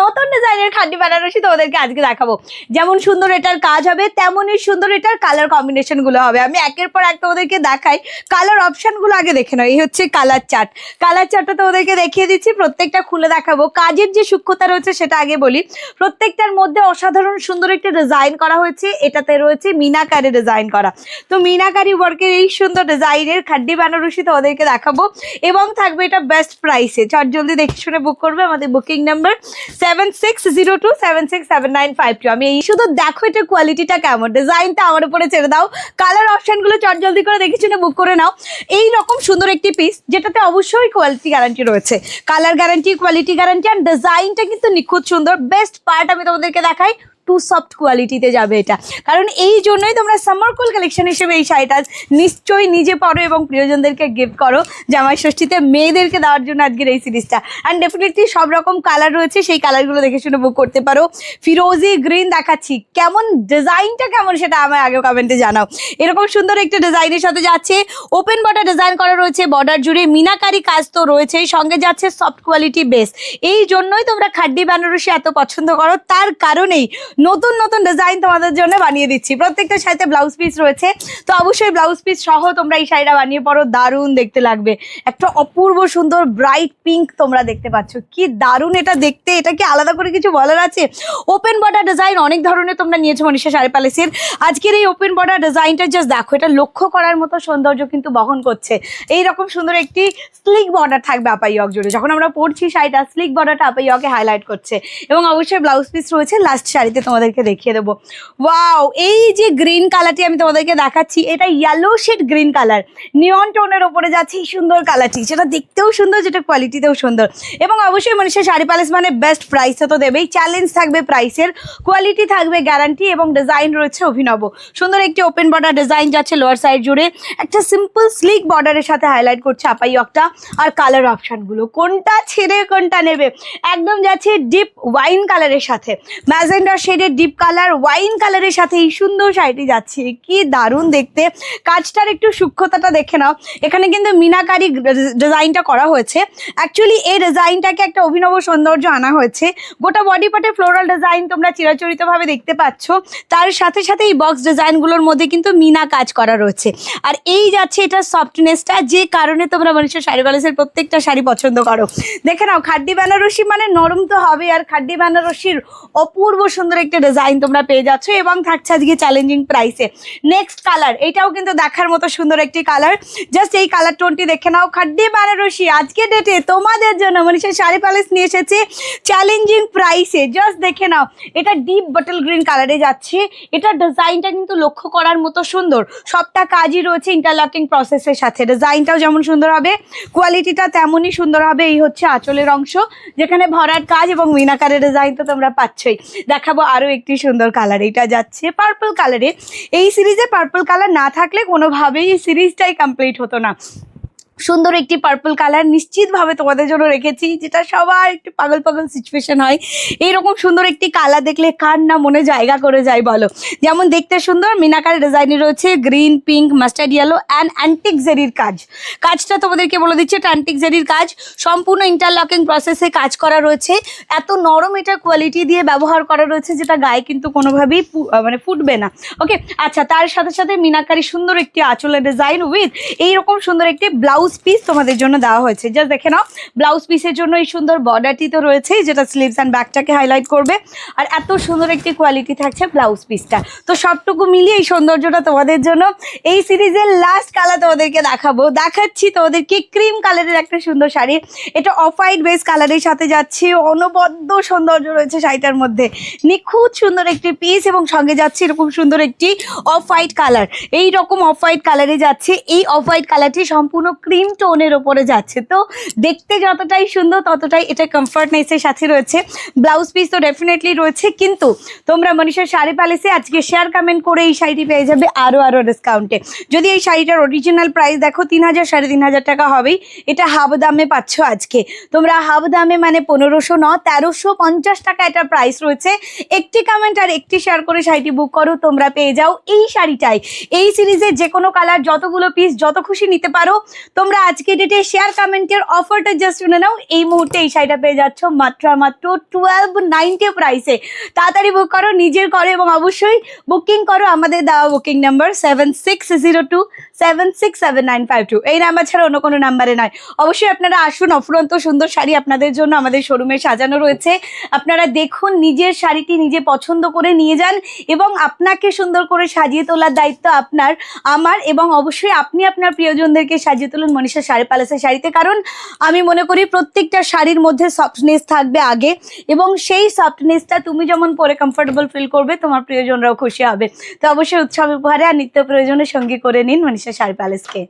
নতুন ডিজাইনের খাদ্য বেনারসি তোমাদেরকে আজকে দেখাবো। যেমন সুন্দর এটার কাজ হবে, তেমনই সুন্দর এটার কালার কম্বিনেশনগুলো হবে। আমি একের পর এক তোমাদেরকে দেখাই কালার অপশনগুলো আগে দেখে নাও। এই হচ্ছে কালার চার্ট কালার চার্টটা তোমাদেরকে দেখিয়ে দিচ্ছি, প্রত্যেকটা খুলে দেখাবো। কাজের যে সূক্ষ্মতা রয়েছে সেটা আগে বলি। প্রত্যেকটার মধ্যে অসাধারণ সুন্দর একটা ডিজাইন করা হয়েছে। এটাতে রয়েছে মিনাকারি ডিজাইন করা। তো মিনাকারি ওয়ার্কের এই সুন্দর ডিজাইনের খাড্ডি বেনারসি তোমাদেরকে দেখাবো। এবং থাকবে এটা বেস্ট প্রাইসে চট জলদি দেখে শুনে বুক করবে আমাদের booking number seven six zero two seven six seven nine five two আমি এই শুধু দেখো কোয়ালিটিটা কেমন। ডিজাইনটা আমার ছেড়ে দাও। কালার করে করে নাও। এই রকম সুন্দর একটি পিস যেটাতে অবশ্যই কোয়ালিটি গ্যারান্টি রয়েছে। কালার গ্যারান্টি কোয়ালিটি ডিজাইনটা কিন্তু নিখুঁত সুন্দর। বেস্ট পার্ট আমি তোমাদেরকে দেখাই। টু সফট কোয়ালিটিতে যাবে এটা। কারণ এই জন্যই তোমরা সামার কুল কালেকশন হিসেবে এই শাড়িটা নিশ্চয়ই নিজে পরো এবং প্রিয়জনদেরকে গিফট করো জামাই ষষ্ঠীতে মেয়েদেরকে দেওয়ার জন্য আজকের এই সিরিজটা অ্যান্ড ডেফিনেটলি সব রকম কালার রয়েছে, সেই কালারগুলো দেখে শুনে বুক করতে পারো। ফিরোজি গ্রিন দেখাচ্ছি, কেমন ডিজাইনটা কেমন সেটা আমার আগে কমেন্টে জানাও। এরকম সুন্দর একটা ডিজাইনের সাথে যাচ্ছে ওপেন বর্ডার ডিজাইন করা রয়েছে বর্ডার জুড়ে মিনাকারি কাজ তো রয়েছেই, সঙ্গে যাচ্ছে সফট কোয়ালিটি বেস এই জন্যই তোমরা খাড্ডি, বেনারসি এত পছন্দ করো, তার কারণেই নতুন নতুন ডিজাইন তোমাদের জন্য বানিয়ে দিচ্ছি। প্রত্যেকটা শাড়িতে ব্লাউজ পিস রয়েছে। তো অবশ্যই ব্লাউজ পিস সহ তোমরা এই শাড়িটা বানিয়ে পড়ো। দারুণ দেখতে লাগবে। একটা অপূর্ব সুন্দর ব্রাইট পিঙ্ক তোমরা দেখতে পাচ্ছ। কি দারুণ এটা দেখতে। এটা কি আলাদা করে কিছু বলার আছে? ওপেন বর্ডার ডিজাইন অনেক ধরনের তোমরা নিয়েছো মনীষা শাড়ি প্যালেসের আজকের এই ওপেন বর্ডার ডিজাইনটা জাস্ট দেখো। এটা লক্ষ্য করার মতো সৌন্দর্য কিন্তু বহন করছে। এই রকম সুন্দর একটি স্লিক বর্ডার থাকবে আপাইয়ক জুড়ে। যখন আমরা পড়ছি শাড়িটা স্লিক বর্ডারটা আপাইয়কে হাইলাইট করছে। এবং অবশ্যই ব্লাউজ পিস রয়েছে লাস্ট শাড়িতে তোমাদেরকে দেখিয়ে দেবো। ওয়াও এই যে গ্রিন কালারটি আমি তোমাদেরকে দেখাচ্ছি, এটা yellow shade green colour neon টোনের ওপরে যাচ্ছে এই সুন্দর কালারটি সেটা দেখতেও সুন্দর, যেটা কোয়ালিটিতেও সুন্দর। এবং অবশ্যই মনীষা শাড়ি প্যালেস মানে বেস্ট প্রাইসে তো দেবেই। চ্যালেঞ্জ থাকবে প্রাইসের কোয়ালিটি থাকবে গ্যারান্টি এবং ডিজাইন রয়েছে অভিনব। সুন্দর একটি ওপেন বর্ডার ডিজাইন যাচ্ছে লোয়ার সাইড জুড়ে। একটা সিম্পল স্লিক বর্ডারের সাথে হাইলাইট করছে আপাইয়কটা আর কালার অপশানগুলো কোনটা ছেড়ে কোনটা নেবে? একদম যাচ্ছে ডিপ ওয়াইন কালারের সাথে। ম্যাজেন্ডার শেডের ডিপ কালার, ওয়াইন কালারের সাথে এই সুন্দর শাড়িটি যাচ্ছে। কি দারুণ দেখতে। কাজটার একটু সূক্ষ্মতাটা দেখে নাও। এখানে কিন্তু মিনাকারি ডিজাইনটা করা হয়েছে। অ্যাকচুয়ালি এই ডিজাইনটাকে একটা অভিনব সৌন্দর্য আনা হয়েছে। গোটা বডি পার্টে ফ্লোরাল ডিজাইন তোমরা চিরাচরিতভাবে দেখতে পাচ্ছ। তার সাথে সাথে এই বক্স ডিজাইনগুলোর মধ্যে কিন্তু মিনা কাজ করা রয়েছে। আর এই যাচ্ছে এটা সফটনেসটা যে কারণে তোমরা মানুষের শাড়ি বালিশের প্রত্যেকটা শাড়ি পছন্দ করো। দেখে নাও, খাড্ডি বেনারসি মানে নরম তো হবে আর খাড্ডি বেনারসির অপূর্ব সুন্দর একটা ডিজাইন তোমরা পেয়ে যাচ্ছ এবং থাকছে আজকে চ্যালেঞ্জিং প্রাইসে নেক্সট কালার এটাও কিন্তু দেখার মতো সুন্দর একটি কালার জাস্ট এই কালার টোনটি দেখে নাও, খাড্ডি বেনারসি। আজকে ডেটে তোমাদের জন্য মনীষা শাড়ি প্যালেস নিয়ে এসেছে চ্যালেঞ্জিং প্রাইসে জাস্ট দেখে নাও, এটা ডিপ বটল গ্রিন কালারে যাচ্ছে। এটার ডিজাইনটা কিন্তু লক্ষ্য করার মতো সুন্দর। সবটা কাজই রয়েছে ইন্টারলকিং প্রসেসের সাথে। ডিজাইনটাও যেমন সুন্দর হবে কোয়ালিটিটা তেমনই সুন্দর হবে। এই হচ্ছে আঁচলের অংশ, যেখানে ভরার কাজ এবং মিনাকারের ডিজাইন তো তোমরা পাচ্ছই। দেখাবো আরও একটি সুন্দর কালার এটা যাচ্ছে পার্পল কালারে এই সিরিজে পার্পল কালার না থাকলে কোনোভাবেই সিরিজটাই কমপ্লিট হতো না। সুন্দর একটি পার্পল কালার নিশ্চিতভাবে তোমাদের জন্য রেখেছি, যেটা সবার একটু পাগল পাগল সিচুয়েশন হয়। এইরকম সুন্দর একটি কালার দেখলে কার না মনে জায়গা করে যায় বলো। যেমন দেখতে সুন্দর মিনাকার ডিজাইনে রয়েছে green pink mustard yellow and antique জেরির কাজ। কাজটা তোমাদেরকে বলে দিচ্ছে, এটা অ্যান্টিক জেরির কাজ। সম্পূর্ণ ইন্টারলকিং প্রসেসে কাজ করা রয়েছে। এত নরম এটা কোয়ালিটি দিয়ে ব্যবহার করা রয়েছে, যেটা গায়ে কিন্তু কোনোভাবেই মানে ফুটবে না। ওকে আচ্ছা তার সাথে সাথে মিনাকারি সুন্দর একটি আঁচলের ডিজাইন উইথ এইরকম সুন্দর একটি ব্লাউজ পিস তোমাদের জন্য দেওয়া হয়েছে। জাস্ট দেখে নাও ব্লাউজ পিসের জন্য এই সুন্দর বর্ডারটি তো রয়েছে যেটা স্লিভস অ্যান্ড ব্যাকটাকে হাইলাইট করবে। আর এত সুন্দর একটি কোয়ালিটি থাকছে ব্লাউজ পিসটা তো সবটুকু মিলিয়ে এই সৌন্দর্যটা তোমাদের জন্য এই সিরিজের লাস্ট কালার তোমাদেরকে দেখাবো। দেখাচ্ছি তোমাদেরকে ক্রিম কালারের একটা সুন্দর শাড়ি। এটা অফ হোয়াইট বেস কালারের সাথে যাচ্ছে, অনবদ্য সৌন্দর্য রয়েছে শাড়িটার মধ্যে। নিখুঁত সুন্দর একটি পিস এবং সঙ্গে যাচ্ছে এরকম সুন্দর একটি অফ হোয়াইট কালার এই রকম অফ হোয়াইট কালারে যাচ্ছে। এই অফ হোয়াইট কালারটি সম্পূর্ণ ক্রিম টোনের ওপরে যাচ্ছে। তো দেখতে যতটাই সুন্দর, ততটাই এটা কমফর্টনেসের সাথে রয়েছে। ব্লাউজ পিস তো ডেফিনেটলি রয়েছে, কিন্তু তোমরা মনীষার শাড়ি প্যালেসে আজকে শেয়ার কমেন্ট করে এই শাড়িটি পেয়ে যাবে আরও আরও ডিসকাউন্টে যদি এই শাড়িটার অরিজিনাল প্রাইস দেখো তিন হাজার সাড়ে তিন হাজার টাকা হবেই। এটা হাফ দামে পাচ্ছ আজকে। তোমরা হাফ দামে মানে পনেরোশো ন তেরোশো পঞ্চাশ টাকা এটা প্রাইস রয়েছে। একটি কমেন্ট আর একটি শেয়ার করে শাড়িটি বুক করো, তোমরা পেয়ে যাও এই শাড়িটাই। এই সিরিজের যে কোনো কালার যতগুলো পিস যত খুশি নিতে পারো, তোমরা তোমরা আজকে ডেটে শেয়ার কমেন্টের অফারটা জাস্ট শুনে নাও। এই মুহূর্তে এই শাড়িটা পেয়ে যাচ্ছ মাত্র মাত্র টুয়েলভ নাইনটি প্রাইসে তাড়াতাড়ি বুক করো, নিজের করো এবং অবশ্যই বুকিং করো আমাদের দেওয়া booking number seven six zero two seven six seven nine five two এই নাম্বার ছাড়া অন্য কোনো নাম্বারে নয়। অবশ্যই আপনারা আসুন, অফুরন্ত সুন্দর শাড়ি আপনাদের জন্য আমাদের শোরুমে সাজানো রয়েছে। আপনারা দেখুন, নিজের শাড়িটি নিজে পছন্দ করে নিয়ে যান এবং আপনাকে সুন্দর করে সাজিয়ে তোলার দায়িত্ব আপনার, আমার এবং অবশ্যই আপনি আপনার প্রিয়জনদেরকে সাজিয়ে তুলুন মনীষা শাড়ি প্যালেসের শাড়িতে। কারণ আমি মনে করি প্রত্যেকটা শাড়ির মধ্যে সফটনেস থাকবে আগে এবং সেই সফটনেসটা তুমি যেমন পরে কমফোর্টেবল ফিল করবে, তোমার প্রিয়জনরাও খুশি হবে। তো অবশ্যই উৎসব উপহারে আর নিত্য প্রয়োজনে সঙ্গী করে নিন মনীষা শাড়ি প্যালেসকে